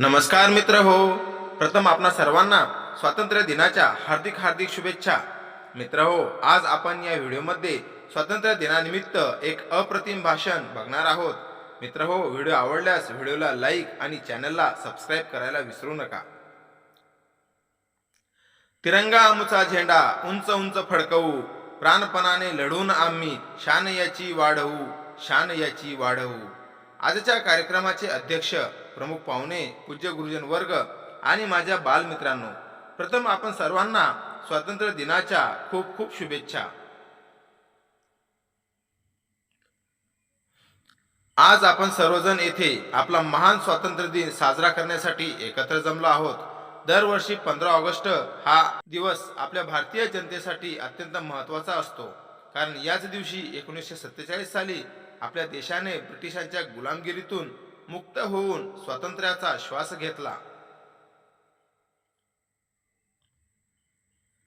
नमस्कार मित्र हो. प्रथम आपणा सर्वांना स्वातंत्र्य दिनाच्या हार्दिक हार्दिक शुभेच्छा. मित्र हो आज आपण या व्हिडिओमध्ये स्वातंत्र्य दिनानिमित्त एक अप्रतिम भाषण बघणार आहोत. मित्र हो व्हिडिओ आवडल्यास व्हिडिओला लाईक आणि चॅनलला सबस्क्राईब करायला विसरू नका. तिरंगा आमचा झेंडा उंच उंच फडकवू. प्राणपणाने लढून आम्ही शान याची वाढवू. शान याची वाढवू. आजच्या कार्यक्रमाचे अध्यक्ष प्रमुख पाहुणे पूज्य गुरुजन वर्ग आणि माझ्या बालमित्रांनो प्रथम आपण सर्वांना स्वातंत्र्य दिनाच्या खूप खूप शुभेच्छा. आज आपण सर्वजण येथे आपला महान स्वातंत्र्य दिन साजरा करण्यासाठी एकत्र जमलो आहोत. दरवर्षी पंधरा ऑगस्ट हा दिवस आपल्या भारतीय जनतेसाठी अत्यंत महत्त्वाचा असतो. कारण याच दिवशी एकोणीसशे सत्तेचाळीस साली आपल्या देशाने ब्रिटिशांच्या गुलामगिरीतून मुक्त होऊन स्वातंत्र्याचा श्वास घेतला.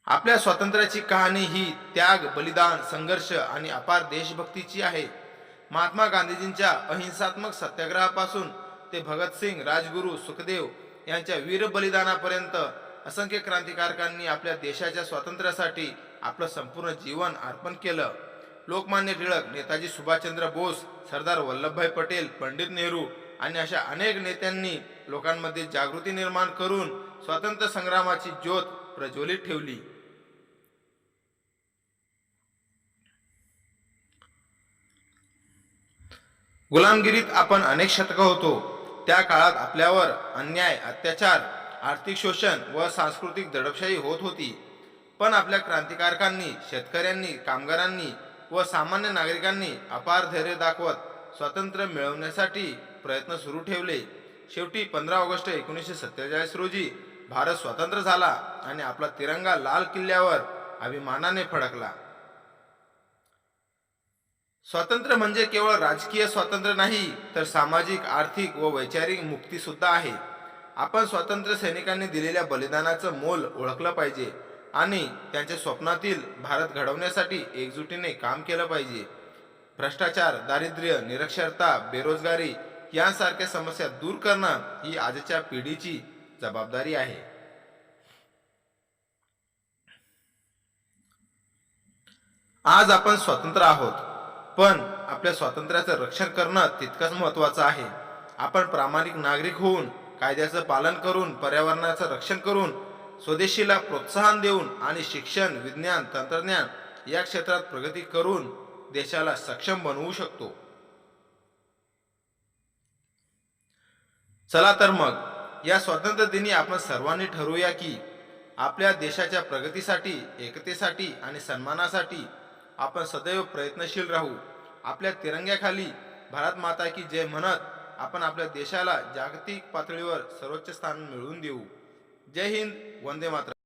आपल्या स्वातंत्र्याची कहाणी ही त्याग बलिदान संघर्ष आणि अपार देशभक्तीची आहे. महात्मा गांधीजींच्या अहिंसात्मक सत्याग्रहापासून ते भगतसिंग राजगुरू सुखदेव यांच्या वीर बलिदानापर्यंत असंख्य क्रांतिकारकांनी आपल्या देशाच्या स्वातंत्र्यासाठी आपलं संपूर्ण जीवन अर्पण केलं. लोकमान्य टिळक नेताजी सुभाषचंद्र बोस सरदार वल्लभभाई पटेल पंडित नेहरू आणि अशा अनेक नेत्यांनी लोकांमध्ये जागृती निर्माण करून स्वातंत्र्य संग्रामाची ज्योत प्रज्वलित ठेवली. गुलामगिरीत आपण अनेक शतकं होतो. त्या काळात आपल्यावर अन्याय अत्याचार आर्थिक शोषण व सांस्कृतिक दडपशाही होत होती. पण आपल्या क्रांतिकारकांनी शेतकऱ्यांनी कामगारांनी व सामान्य नागरिकांनी अपार धैर्य दाखवत स्वातंत्र्य मिळवण्यासाठी प्रयत्न सुरू ठेवले. शेवटी पंधरा ऑगस्ट एकोणीसशे सत्तेचाळीस रोजी भारत स्वतंत्र झाला आणि आपला तिरंगा लाल किल्ल्यावर अभिमानाने फडकला. स्वातंत्र्य म्हणजे केवळ राजकीय स्वातंत्र्य नाही तर सामाजिक आर्थिक व वैचारिक मुक्ती सुद्धा आहे. आपण स्वातंत्र्य सैनिकांनी दिलेल्या बलिदानाचं मोल ओळखलं पाहिजे. आणि त्यांच्या स्वप्नातील भारत घडवण्यासाठी एकजुटीने काम केलं पाहिजे. भ्रष्टाचार दारिद्र्य निरक्षरता बेरोजगारी यांसारख्या समस्या दूर करणं ही आजच्या पिढीची जबाबदारी आहे. आज आपण स्वतंत्र आहोत पण आपल्या स्वातंत्र्याचं रक्षण करणं तितकंच महत्वाचं आहे. आपण प्रामाणिक नागरिक होऊन कायद्याचं पालन करून पर्यावरणाचं रक्षण करून स्वदेशीला प्रोत्साहन देऊन आणि शिक्षण विज्ञान तंत्रज्ञान या क्षेत्रात प्रगती करून देशाला सक्षम बनवू शकतो. चला तर मग या स्वातंत्र्य दिनी आपण सर्वांनी ठरवूया की आपल्या देशाच्या प्रगतीसाठी एकतेसाठी आणि सन्मानासाठी आपण सदैव प्रयत्नशील राहू. आपल्या तिरंग्याखाली भारत माता की जय म्हणत आपण आपल्या देशाला जागतिक पातळीवर सर्वोच्च स्थान मिळवून देऊ. जय हिंद वंदे मातरम.